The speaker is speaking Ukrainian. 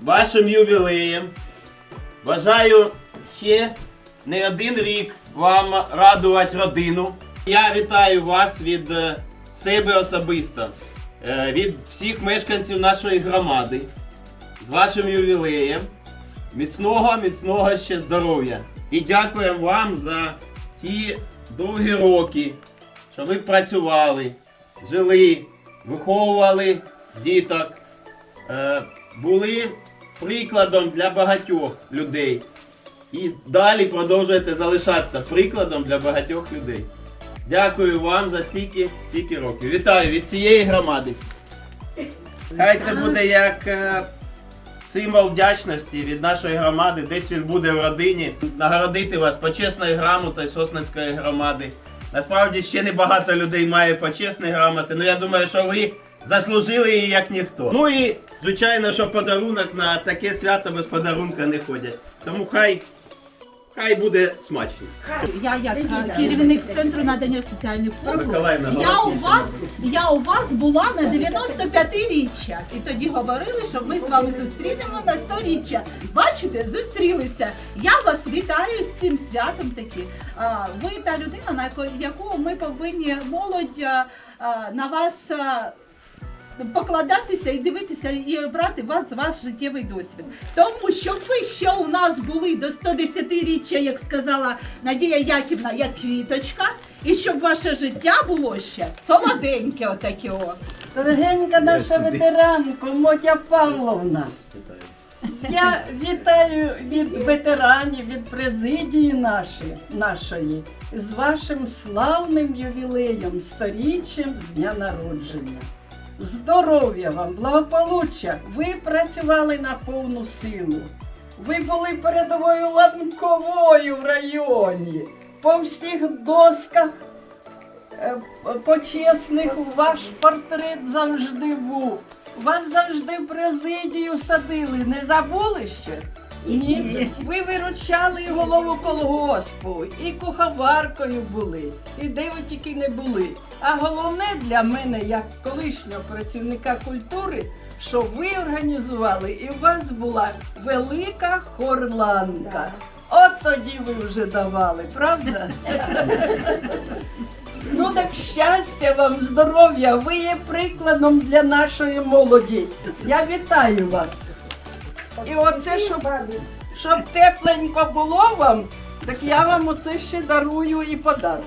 вашим ювілеєм. Бажаю ще не один рік вам радувати родину. Я вітаю вас від е, себе особисто, е, від всіх мешканців нашої громади з вашим ювілеєм. Міцного, міцного ще здоров'я. І дякуємо вам за ті довгі роки, що ви працювали, жили, виховували діток, е, були прикладом для багатьох людей. І далі продовжуєте залишатися прикладом для багатьох людей. Дякую вам за стільки, стільки років. Вітаю від цієї громади. Хай це буде як е, символ вдячності від нашої громади. Десь він буде в родині. Нагородити вас почесною грамотою Сосницької громади. Насправді ще не багато людей має почесні грамоти, але я думаю, що ви заслужили її як ніхто. Ну і звичайно, що подарунок на таке свято без подарунка не ходять. Тому хай, хай буде смачно. Я як е, керівник центру надання соціальних послуг. Миколаївна, Я у голосніше. вас я у вас була на 95-річчя. І тоді говорили, що ми з вами зустрінемо на 100-річчя. Бачите, зустрілися. Я вас вітаю з цим святом таки. А, Ви та людина, на яко- яку ми повинні молодь а, а, на вас. а, Покладатися і дивитися і брати вас ваш життєвий досвід. Тому щоб ви ще у нас були до 110-річчя, як сказала Надія Яківна, як квіточка, і щоб ваше життя було ще солоденьке отаке. о. Дорогенька наша ветеранка Мотя Павловна. Я вітаю від ветеранів, від президії нашої, нашої з вашим славним ювілеєм, сторіччям з дня народження. Здоров'я вам, благополуччя! Ви працювали на повну силу. Ви були передовою ланковою в районі. По всіх досках е, почесних ваш портрет завжди був. Вас завжди в президію садили. Не забули ще? Ні. Ви виручали і голову колгоспу, і куховаркою були, і де ви тільки не були. А головне для мене, як колишнього працівника культури, що ви організували, і у вас була велика хорланка. От тоді ви вже давали, правда? Ну так щастя вам, здоров'я, ви є прикладом для нашої молоді. Я вітаю вас. І оце, щоб, щоб тепленько було вам, так я вам оце ще дарую і подарок.